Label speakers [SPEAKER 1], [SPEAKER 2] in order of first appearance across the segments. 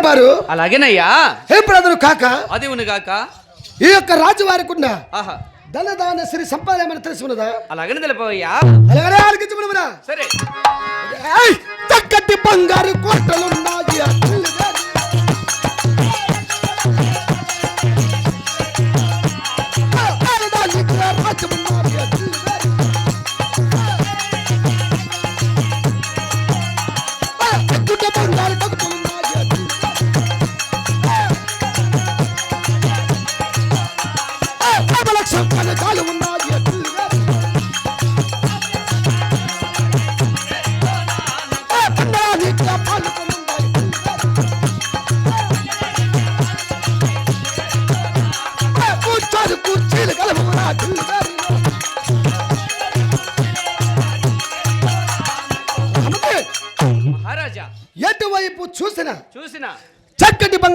[SPEAKER 1] చెప్పారు.
[SPEAKER 2] అలాగేనయ్యా.
[SPEAKER 1] ఇప్పుడు అతను కాక
[SPEAKER 2] అది ఉన్నగాక
[SPEAKER 1] ఈ యొక్క రాజువారికి ఉన్న
[SPEAKER 2] ఆహా.
[SPEAKER 1] ధనదాన శ్రీ సంపాదన ఏమైనా తెలిసి ఉన్నదా?
[SPEAKER 2] అలాగనే తెలిపవయ్యా.
[SPEAKER 1] అలాగనే ఆలకించమనమరా
[SPEAKER 2] సరే!
[SPEAKER 1] చక్కటి బంగారు కోటలున్నాయి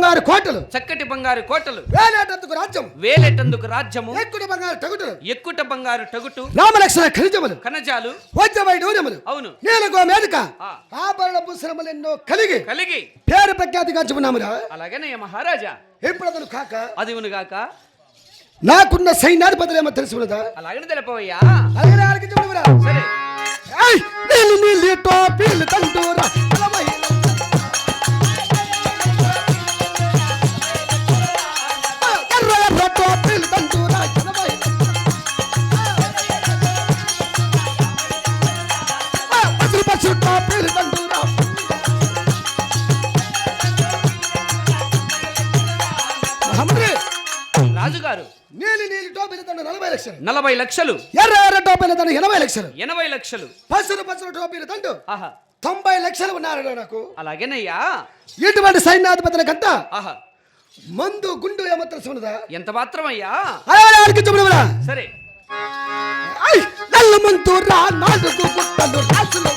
[SPEAKER 1] బంగారు కోటలు
[SPEAKER 2] చక్కటి బంగారు కోటలు
[SPEAKER 1] వేలాటందుకు రాజ్యం
[SPEAKER 2] వేలెటందుకు రాజ్యము
[SPEAKER 1] ఎక్కుటి బంగారు తగుటలు
[SPEAKER 2] ఎక్కుట బంగారు టగుటు
[SPEAKER 1] రామలక్ష్మణ ఖనిజములు
[SPEAKER 2] కనజాలు
[SPEAKER 1] వజ్రమై డూరములు
[SPEAKER 2] అవును
[SPEAKER 1] నీలగో మేనక
[SPEAKER 2] ఆ.
[SPEAKER 1] ఆభరణ పుసరములు ఎన్నో కలిగి
[SPEAKER 2] కలిగి
[SPEAKER 1] పేరు ప్రఖ్యాతిగా చెప్పున్నామురా
[SPEAKER 2] అలాగనే మహారాజా
[SPEAKER 1] ఇప్పుడు అతను కాక
[SPEAKER 2] అది ఉన్నగాక
[SPEAKER 1] నాకున్న సైన్యాధిపతులు ఏమో తెలిసి
[SPEAKER 2] అలాగనే
[SPEAKER 1] అలాగే ఆలకి చెప్పురా
[SPEAKER 2] సరే
[SPEAKER 1] నీళ్ళు నీళ్ళు టోపీలు
[SPEAKER 2] రాజుగారు
[SPEAKER 1] నీలి నీలి టోపీలు తండు నలభై లక్షలు.
[SPEAKER 2] నలభై లక్షలు.
[SPEAKER 1] ఎర్ర ఎర్ర టోపీలు తండు ఎనభై లక్షలు.
[SPEAKER 2] ఎనభై లక్షలు.
[SPEAKER 1] టోపీలు తండు.
[SPEAKER 2] ఆహా.
[SPEAKER 1] తొంభై లక్షలు ఉన్నారు నాకు.
[SPEAKER 2] అలాగేనయ్యా.
[SPEAKER 1] ఇటువంటి సైన్యాధిపతులకంతా
[SPEAKER 2] ఆహా.
[SPEAKER 1] మందు గుండు ఉన్నదా
[SPEAKER 2] ఎంత
[SPEAKER 1] అయ్యారికి చెప్పురా
[SPEAKER 2] సరే.
[SPEAKER 1] నల్ల మంతు రా నాలుగు గుట్టలు రాసులు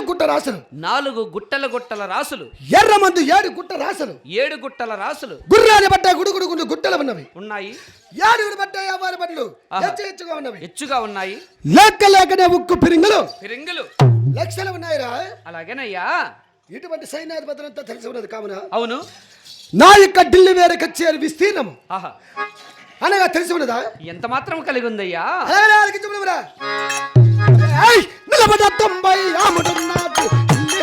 [SPEAKER 1] నాలుగు గుట్ట రాసులు
[SPEAKER 2] నాలుగు గుట్టల గుట్టల రాసులు.
[SPEAKER 1] ఎర్ర మందు ఏడు గుట్ట రాసులు
[SPEAKER 2] ఏడు గుట్టల రాసులు.
[SPEAKER 1] గుర్రాన్ని పట్ట గుడుగుడు గుండు గుట్టలు ఉన్నవి.
[SPEAKER 2] ఉన్నాయి.
[SPEAKER 1] ఏడుగురు పట్ట వ్యాపార. హెచ్చు హెచ్చుగా ఉన్నవి.
[SPEAKER 2] ఎచ్చుగా ఉన్నాయి.
[SPEAKER 1] లెక్క లేకనే ఉక్కు పిరింగులు.
[SPEAKER 2] ఫిరింగులు
[SPEAKER 1] లక్షలు ఉన్నాయిరా.
[SPEAKER 2] అలాగేనయ్యా.
[SPEAKER 1] ఇటువంటి సైన్యాధిపతులంతా తెలిసి ఉన్నది కావున.
[SPEAKER 2] అవును.
[SPEAKER 1] నా యొక్క ఢిల్లీ వేరే కచ్చేరి విస్తీర్ణము
[SPEAKER 2] ఆహా.
[SPEAKER 1] అనగా తెలిసి ఉన్నదా?
[SPEAKER 2] ఎంత మాత్రం కలిగి ఉందయ్యా.
[SPEAKER 1] అలాగే నిలబడ తొంభై ఆముడున్నాడు ఢిల్లీ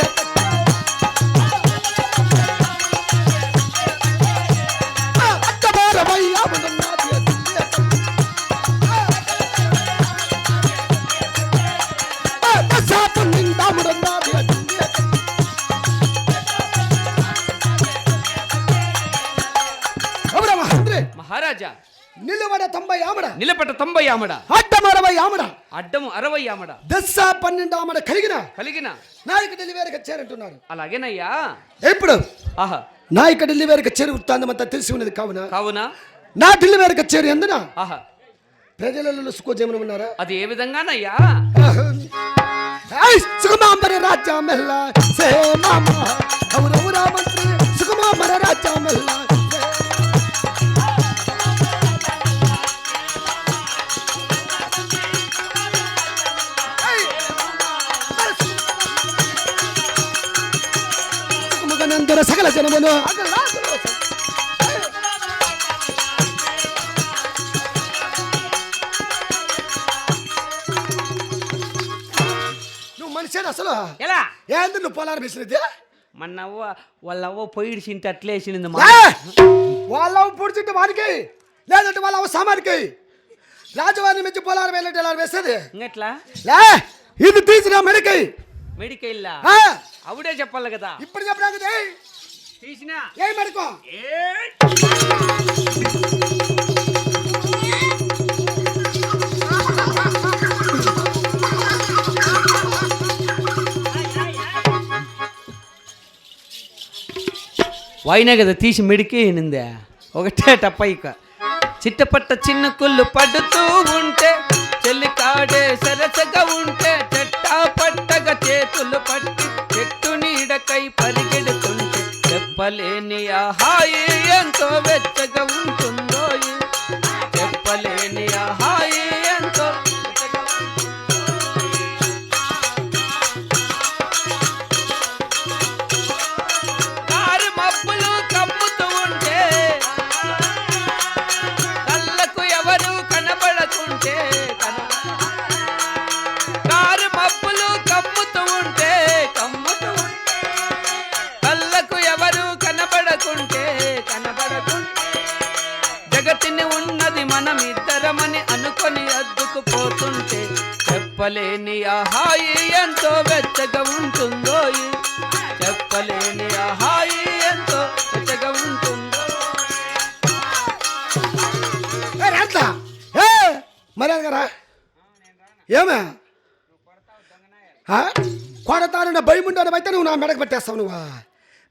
[SPEAKER 1] ఆ, అక్కబారమై ఆముడున్నాడు ఢిల్లీ ఆ, దశాపు నిండాముడున్నాడు ఢిల్లీ ఎవరా మహేంద్రే
[SPEAKER 2] మహారాజా
[SPEAKER 1] నిలబడ తొంభై ఆమడ.
[SPEAKER 2] నిలబట తొంభై ఆమడ.
[SPEAKER 1] అడ్డం అరవై ఆమడ.
[SPEAKER 2] అడ్డము అరవై ఆమడ.
[SPEAKER 1] దశ పన్నెండు ఆమడ కలిగిన
[SPEAKER 2] కలిగిన.
[SPEAKER 1] నాయక డెలివరీకి చేరంటున్నారు.
[SPEAKER 2] అలాగేనయ్యా.
[SPEAKER 1] ఎప్పుడు?
[SPEAKER 2] ఆహా.
[SPEAKER 1] నాయక డెలివరీకి చేరు వృత్తాంతమంతా తెలిసి ఉన్నది కావున.
[SPEAKER 2] కావున?
[SPEAKER 1] నా డెలివరీకి చేరు ఎందున?
[SPEAKER 2] ఆహా.
[SPEAKER 1] ప్రజలలో సుఖోజీవనం ఉన్నారా?
[SPEAKER 2] అది ఏ విధంగానయ్యా?
[SPEAKER 1] సుఖమాంబర రాజ్య మెల్ల సే మామ కౌరవురా మంత్రి సుఖమాంబర రాజ్య సుఖముగనందర సకల జనమును నువ్వు మనిషి అసలు?
[SPEAKER 2] ఎలా?
[SPEAKER 1] ఏంది నువ్వు పొలాన్ని వేసినది?
[SPEAKER 2] మన అవ్వ వాళ్ళ అవ్వ పొయ్యిడి చింటే అట్లే వేసింది!
[SPEAKER 1] వాళ్ళ పొడిచుంటే వానికి లేదంటే వాళ్ళ సామానికి? రాజవారిని మెచ్చి పొలాలు వెళ్ళట్టు ఎలా వేసేది?
[SPEAKER 2] ఇంకెట్లా?
[SPEAKER 1] లే ఇది తీసిన మెడకై. మెడికెళ్ళా
[SPEAKER 2] అవుడే చెప్పాలి కదా.
[SPEAKER 1] ఇప్పుడు చెప్పడానికి
[SPEAKER 2] తీసిన.
[SPEAKER 1] ఏ మెడకో!
[SPEAKER 2] వాయినా కదా తీసి మెడికి నిందే ఒకటే టప్ప ఇక చిట్టపట్ట చిన్న కుళ్ళు పడుతూ ఉంటే చెల్లి కాడే సరసగా చేతులు పట్టి చెట్టు నీడకై పరిగెడుతుంటే చెప్పలేని ఆహాయి ఎంతో వెచ్చగా ఉంటుందో చెప్పలేని ఆహాయి చెప్పలేని ఆ హాయి ఎంతో వెచ్చగా ఉంటుందో చెప్పలేని ఆ హాయి ఎంతో వెచ్చగా ఉంటుందో
[SPEAKER 1] ఏ రాట్లా ఏ మర్యాద గారా? ఏమే? కొడతానన్న భయం ఉంటాను అయితే నువ్వు నా మెడకు పెట్టేస్తావు నువ్వు?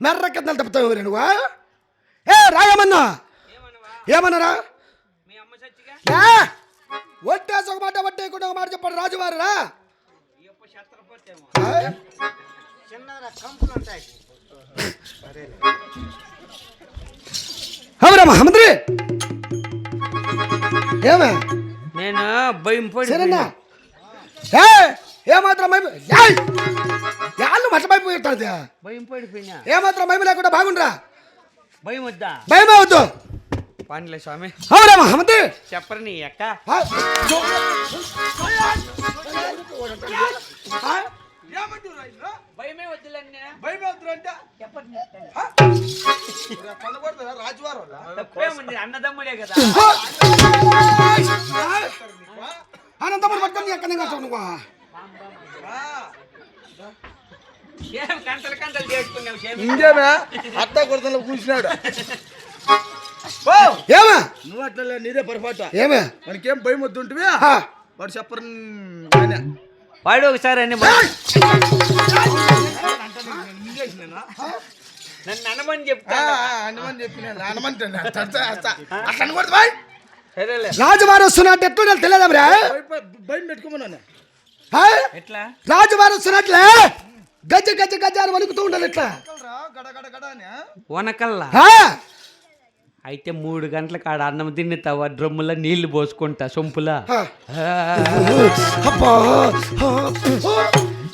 [SPEAKER 1] మెర్ర కింద తప్పుతావు మరి నువ్వు? ఏ రాయమన్నా? ఏమన్నారా? ఒట్టేసి ఒక మాట ఒట్టేయకుండా ఒక మాట చెప్పాడు రాజువారు రా ఆ? అవురా మహమ్మద్రి ఏమే?
[SPEAKER 2] నేను భయం పడి
[SPEAKER 1] సరేనా? ఏ ఏమాత్రం మైము యాళ్ళు మట్టమైపోయి
[SPEAKER 2] భయం పడిపోయినా
[SPEAKER 1] ఏమాత్రం మైము లేకుండా బాగుండ్రా.
[SPEAKER 2] భయం వద్దా?
[SPEAKER 1] భయం అవద్దు
[SPEAKER 2] పాండ్లే స్వామి.
[SPEAKER 1] అవురా మహమ్మద్!
[SPEAKER 2] చెప్పరు నీ అక్క. భయమే వద్దులన్నా తప్పేముంది అన్నదమ్ముడే కదా.
[SPEAKER 1] అనంతపురం పట్టుకొని ఎక్కడ నువ్వు.
[SPEAKER 3] ఇంకేమే? అత్త కొడుతున్న కూర్చున్నాడు.
[SPEAKER 1] ఏమా?
[SPEAKER 3] నువ్వు అట్లా నీదే పొరపాటు.
[SPEAKER 1] ఏమే?
[SPEAKER 3] మనకేం భయం వద్దుంటివి
[SPEAKER 1] ఆ.
[SPEAKER 3] వాడు చెప్పరు.
[SPEAKER 2] వాడు ఒకసారి అన్ని నన్ను అనమని చెప్తా
[SPEAKER 3] ఆ, అనమని చెప్పిన అనమంటాను అట్లా అట్లా అనకూడదు బాయ్.
[SPEAKER 2] సరేలే.
[SPEAKER 1] రాజువారు వస్తున్నట్టు ఎట్లా తెలియదా
[SPEAKER 3] భయప- భయం పెట్టుకోమన్నాను
[SPEAKER 2] ఎట్లా?
[SPEAKER 1] రాజువారు వస్తున్నట్లే? గజ్జ గజ్జ గజ్జ అని వణుకుతూ ఉండాలి ఇట్లా
[SPEAKER 3] గడ గడ గడ అని
[SPEAKER 2] వనకల్లా?
[SPEAKER 1] ఆ?
[SPEAKER 2] అయితే మూడు గంటల కాడ అన్నం తిని తవ డ్రమ్ములో నీళ్ళు పోసుకుంటా సొంపులా.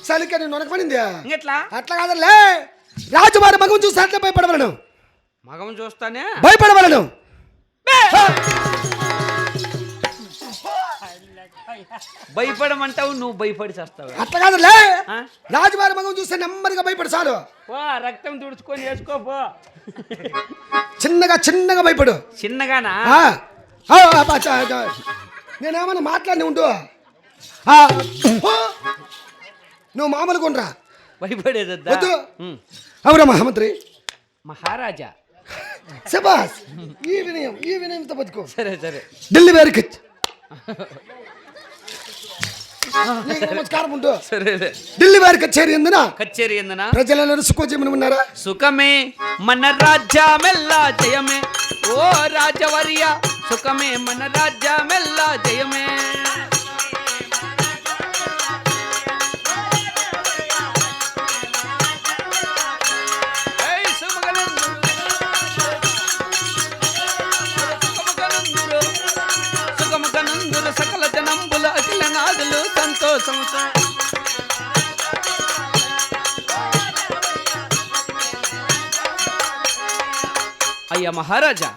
[SPEAKER 1] చలిక నేను వనకపడింది
[SPEAKER 2] ఇంకెట్లా?
[SPEAKER 1] అట్లా కాదలే. రాజువారి మగం చూసి అట్లా భయపడవలను.
[SPEAKER 2] మగం చూస్తానే?
[SPEAKER 1] భయపడవలను.
[SPEAKER 2] భయపడమంటావు నువ్వు భయపడి చేస్తావు?
[SPEAKER 1] అట్లా కాదులే. రాజువారి మగం చూస్తే నెమ్మదిగా భయపడు చాలు.
[SPEAKER 2] పో రక్తం తుడుచుకొని వేసుకో పో.
[SPEAKER 1] చిన్నగా చిన్నగా భయపడు.
[SPEAKER 2] చిన్నగానా.
[SPEAKER 1] నేనేమన్నా మాట్లాడి ఉండు. నువ్వు మామూలుగా ఉండరా.
[SPEAKER 2] భయపడేదద్దా.
[SPEAKER 1] అవురా మహామంత్రి.
[SPEAKER 2] మహారాజా?
[SPEAKER 1] శబాస్ ఈ వినయం ఈ వినయంతో బతుకో.
[SPEAKER 2] సరే సరే.
[SPEAKER 1] ఢిల్లీ వేరికి ఢిల్లీ వారికి కచేరి ఎందున?
[SPEAKER 2] కచ్చేరి ఎందునా?
[SPEAKER 1] ప్రజలందరూ సుఖోజీవనం ఉన్నారా?
[SPEAKER 2] సుఖమే మన రాజ్యమెల్లా జయమే. ఓ రాజవర్య సుఖమే మన రాజ్యమెల్లా జయమే. సంతోషముతో అయ్యా మహారాజా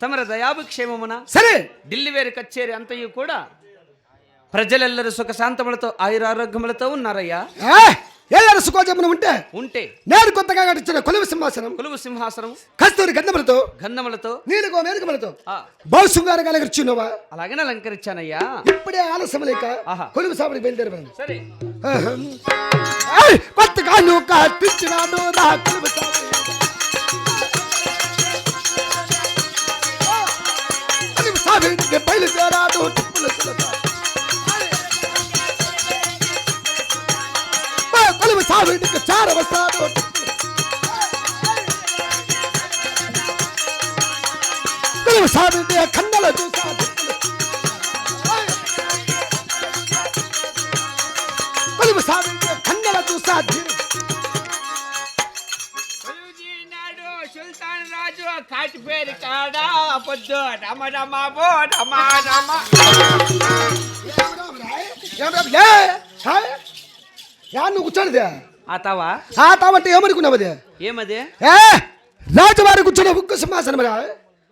[SPEAKER 2] తమర దయాభిక్షేమమున
[SPEAKER 1] సరే.
[SPEAKER 2] ఢిల్లీ వేరు కచ్చేరి అంతయు కూడా ప్రజలెల్లరూ సుఖ శాంతములతో ఆయురారోగ్యములతో ఉన్నారయ్యా.
[SPEAKER 1] ఏళ్ళ సుఖోజీవనం ఉంటే
[SPEAKER 2] ఉంటే
[SPEAKER 1] నేను కొత్తగా కట్టించిన కొలువు సింహాసనం
[SPEAKER 2] కొలువు సింహాసనం
[SPEAKER 1] కస్తూరి గంధములతో
[SPEAKER 2] గంధములతో
[SPEAKER 1] నీలుగో మేలుకములతో
[SPEAKER 2] ఆ,
[SPEAKER 1] బహుశృంగారంగా అలంకరించున్నావా?
[SPEAKER 2] అలాగనే అలంకరించానయ్యా.
[SPEAKER 1] ఇప్పుడే ఆలస్యం లేక. కొలువు సాబడి బయలుదేరమని
[SPEAKER 2] సరే.
[SPEAKER 1] కొత్తగా నువ్వు కట్టించినాడు నా కొలువు సాబడికి బయలుదేరాడు టిప్పుల வாழ்வு சாவிடுக்கு சாரவசா சாவிட்டு கண்ணல ஜூசா சாவிட்டு கண்ணல ஜூசா સુલતાન રાજુ ખાટ ફેર કાડા
[SPEAKER 2] બધો રમ રમા બો રમા રમા એમ રમ લે એમ રમ લે
[SPEAKER 1] యా నువ్వు కూర్చోనిదే.
[SPEAKER 2] ఆతావా
[SPEAKER 1] ఆ తావంటే ఏమనుకున్నావు
[SPEAKER 2] ఏమదే?
[SPEAKER 1] ఏ రాజువారి కూర్చొని ఉక్కు సింహాసనం రా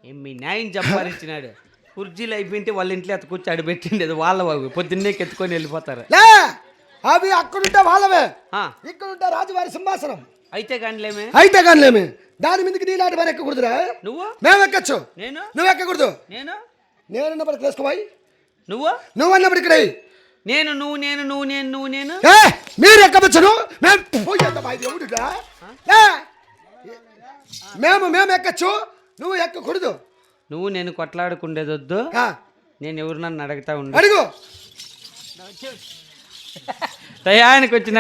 [SPEAKER 2] ఏం మీ న్యాయం సంపాదించినాడు కుర్జీలు అయిపోయింటే వాళ్ళ ఇంట్లో ఎత్త కూర్చి ఆడ పెట్టిండేది వాళ్ళ బాబు. పొద్దున్నే ఎత్తుకొని వెళ్ళిపోతారు.
[SPEAKER 1] లే అవి అక్కడుంటే వాళ్ళవే.
[SPEAKER 2] ఆ,
[SPEAKER 1] ఇక్కడుంటే రాజువారి సింహాసనం.
[SPEAKER 2] అయితే కానిలేమే.
[SPEAKER 1] అయితే కానిలేమి. దాని మీదకి నీలాంటి వారు ఎక్కకూడదురా?
[SPEAKER 2] నువ్వు?
[SPEAKER 1] మేము ఎక్కచ్చు.
[SPEAKER 2] నేను?
[SPEAKER 1] నువ్వు ఎక్కకూడదు.
[SPEAKER 2] నేను?
[SPEAKER 1] నేనున్నప్పుడు వేసుకోవాలి
[SPEAKER 2] నువ్వు?
[SPEAKER 1] నువ్వు అన్నప్పుడు ఇక్కడ
[SPEAKER 2] నేను నువ్వు నేను నువ్వు నేను నువ్వు నేను.
[SPEAKER 1] మీరు ఎక్కవచ్చును మేము మేము మేము ఎక్కచ్చు? నువ్వు ఎక్కకూడదు.
[SPEAKER 2] నువ్వు నేను కొట్లాడుకుండేదొద్దు నేను ఎవరు నన్ను అడుగుతా ఉండు.
[SPEAKER 1] అడుగు.
[SPEAKER 2] టయానికి వచ్చిన